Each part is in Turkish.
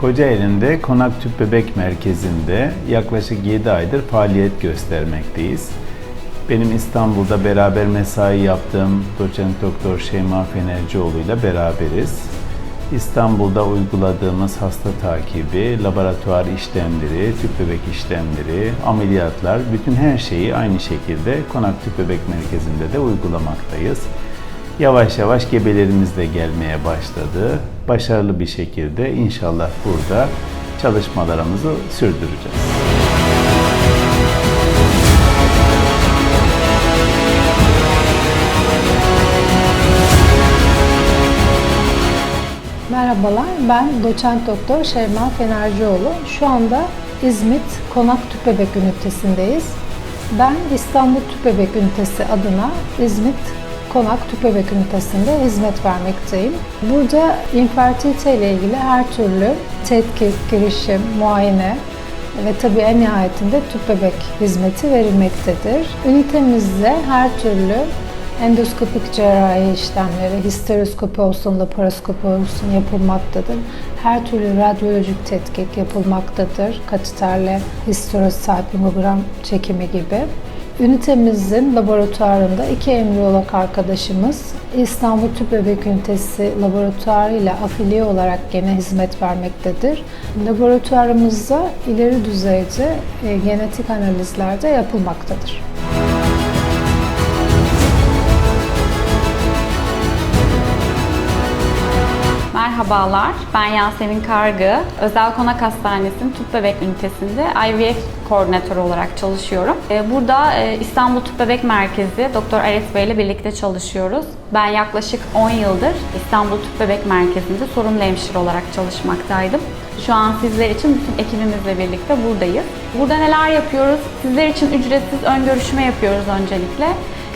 Kocaeli'nde Konak Tüp Bebek Merkezi'nde yaklaşık 7 aydır faaliyet göstermekteyiz. Benim İstanbul'da beraber mesai yaptığım doçent doktor Şeyma Fenercioğlu ile beraberiz. İstanbul'da uyguladığımız hasta takibi, laboratuvar işlemleri, tüp bebek işlemleri, ameliyatlar, bütün her şeyi aynı şekilde Konak Tüp Bebek Merkezi'nde de uygulamaktayız. Yavaş yavaş gebelerimiz de gelmeye başladı. Başarılı bir şekilde inşallah burada çalışmalarımızı sürdüreceğiz. Merhabalar, ben doçent doktor Şeyma Fenercioğlu. Şu anda İzmit Konak Tüp Bebek Ünitesi'ndeyiz. Ben İstanbul Tüp Bebek Ünitesi adına İzmit Konak Tüp Bebek Ünitesi'nde hizmet vermekteyim. Burada infertilite ile ilgili her türlü tetkik, girişim, muayene ve tabii en nihayetinde tüp bebek hizmeti verilmektedir. Ünitemizde her türlü endoskopik cerrahi işlemleri, histeroskopi olsun, laparoskopi olsun yapılmaktadır. Her türlü radyolojik tetkik yapılmaktadır. Kateterle histerosalpingogram çekimi gibi. Ünitemizin laboratuvarında iki embriyolog arkadaşımız İstanbul Tüp Bebek Ünitesi laboratuvarı ile afiliye olarak gene hizmet vermektedir. Laboratuvarımızda ileri düzeyde e, genetik analizler de yapılmaktadır. Merhabalar, ben Yasemin Kargı. Özel Konak Hastanesi'nin Tüp Bebek Ünitesi'nde IVF koordinatörü olarak çalışıyorum. Ee, Burada e, İstanbul Tüp Bebek Merkezi Doktor Ares Bey ile birlikte çalışıyoruz. Ben yaklaşık 10 yıldır İstanbul Tüp Bebek Merkezi'nde sorumlu hemşire olarak çalışmaktaydım. Şu an sizler için bütün ekibimizle birlikte buradayız. Burada neler yapıyoruz? Sizler için ücretsiz ön görüşme yapıyoruz öncelikle.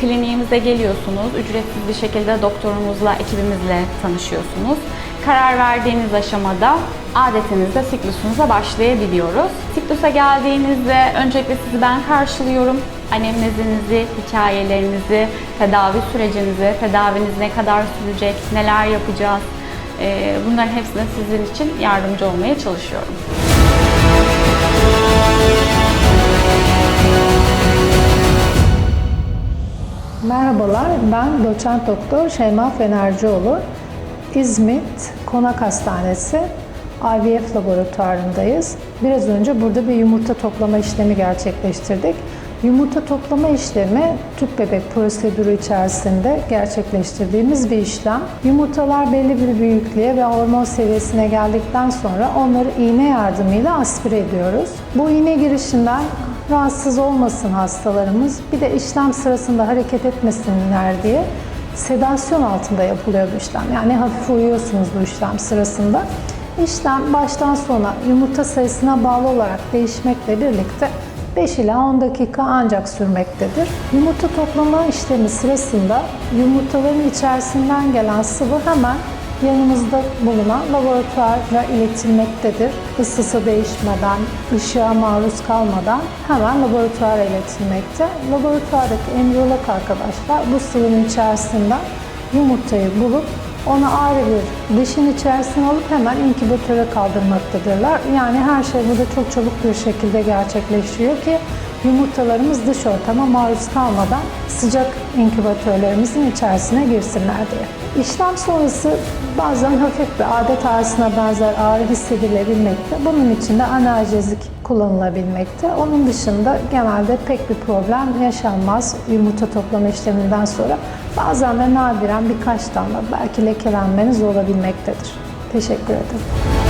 Kliniğimize geliyorsunuz. Ücretsiz bir şekilde doktorumuzla, ekibimizle tanışıyorsunuz. Karar verdiğiniz aşamada adetinizde siklusunuza başlayabiliyoruz. Siklusa geldiğinizde öncelikle sizi ben karşılıyorum. Anemnezinizi, hikayelerinizi, tedavi sürecinizi, tedaviniz ne kadar sürecek, neler yapacağız, ee, bunların hepsine sizin için yardımcı olmaya çalışıyorum. Merhabalar, ben doçent doktor Şeyma Fenercioğlu. İzmit Konak Hastanesi IVF laboratuvarındayız. Biraz önce burada bir yumurta toplama işlemi gerçekleştirdik. Yumurta toplama işlemi tüp bebek prosedürü içerisinde gerçekleştirdiğimiz bir işlem. Yumurtalar belli bir büyüklüğe ve hormon seviyesine geldikten sonra onları iğne yardımıyla aspire ediyoruz. Bu iğne girişinden rahatsız olmasın hastalarımız, bir de işlem sırasında hareket etmesinler diye sedasyon altında yapılıyor bu işlem. Yani hafif uyuyorsunuz bu işlem sırasında. İşlem baştan sona yumurta sayısına bağlı olarak değişmekle birlikte 5 ila 10 dakika ancak sürmektedir. Yumurta toplama işlemi sırasında yumurtaların içerisinden gelen sıvı hemen yanımızda bulunan laboratuvara iletilmektedir. Isısı değişmeden, ışığa maruz kalmadan hemen laboratuvara iletilmekte. Laboratuvardaki embriyolog arkadaşlar bu sıvının içerisinden yumurtayı bulup onu ayrı bir dişin içerisine alıp hemen inkübatöre kaldırmaktadırlar. Yani her şey burada çok çabuk bir şekilde gerçekleşiyor ki yumurtalarımız dış ortama maruz kalmadan sıcak inkübatörlerimizin içerisine girsinler diye. İşlem sonrası bazen hafif bir adet ağrısına benzer ağrı hissedilebilmekte. Bunun için de analjezik kullanılabilmekte. Onun dışında genelde pek bir problem yaşanmaz yumurta toplama işleminden sonra. Bazen de nadiren birkaç damla belki lekelenmeniz olabilmektedir. Teşekkür ederim.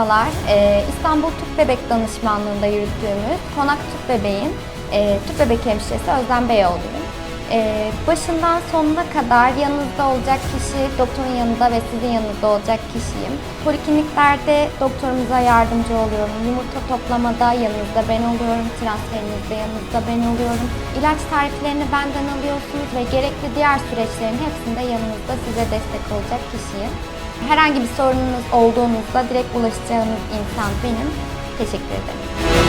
Merhabalar, Ee, İstanbul Tüp Bebek Danışmanlığı'nda yürüttüğümüz Konak Tüp Bebeğin e, tüp bebek hemşiresi Özlem Beyoğlu'yum. Ee, başından sonuna kadar yanınızda olacak kişi, doktorun yanında ve sizin yanınızda olacak kişiyim. Polikliniklerde doktorumuza yardımcı oluyorum. Yumurta toplamada yanınızda ben oluyorum. Transferinizde yanınızda ben oluyorum. İlaç tariflerini benden alıyorsunuz ve gerekli diğer süreçlerin hepsinde yanınızda size destek olacak kişiyim. Herhangi bir sorununuz olduğunuzda direkt ulaşacağınız insan benim. Teşekkür ederim.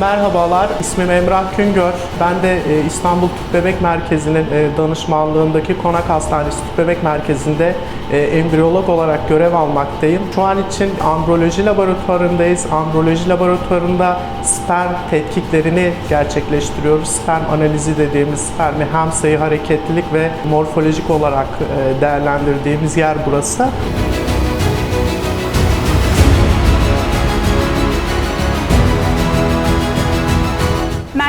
Merhabalar, ismim Emrah Küngör. Ben de e, İstanbul Tüp Bebek Merkezi'nin e, danışmanlığındaki Konak Hastanesi Tüp Bebek Merkezi'nde e, embriyolog olarak görev almaktayım. Şu an için ambriyoloji laboratuvarındayız. Ambriyoloji laboratuvarında sperm tetkiklerini gerçekleştiriyoruz. Sperm analizi dediğimiz spermi hem sayı hareketlilik ve morfolojik olarak değerlendirdiğimiz yer burası.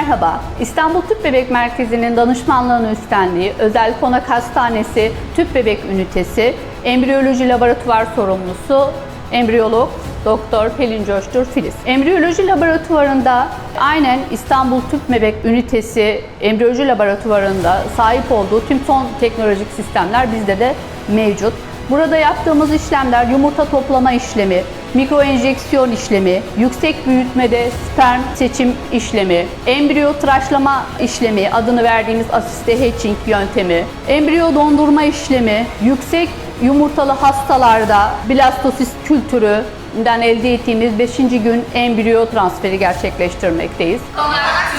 Merhaba, İstanbul Tüp Bebek Merkezi'nin danışmanlığını üstlendiği Özel Konak Hastanesi Tüp Bebek Ünitesi Embriyoloji Laboratuvar Sorumlusu Embriyolog Doktor Pelin Coştur Filiz. Embriyoloji laboratuvarında aynen İstanbul Tüp Bebek Ünitesi Embriyoloji Laboratuvarında sahip olduğu tüm son teknolojik sistemler bizde de mevcut. Burada yaptığımız işlemler yumurta toplama işlemi, mikroenjeksiyon işlemi, yüksek büyütmede sperm seçim işlemi, embriyo tıraşlama işlemi, adını verdiğimiz asiste hatching yöntemi, embriyo dondurma işlemi, yüksek yumurtalı hastalarda blastosis kültüründen elde ettiğimiz 5. gün embriyo transferi gerçekleştirmekteyiz.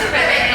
Tüp Bebek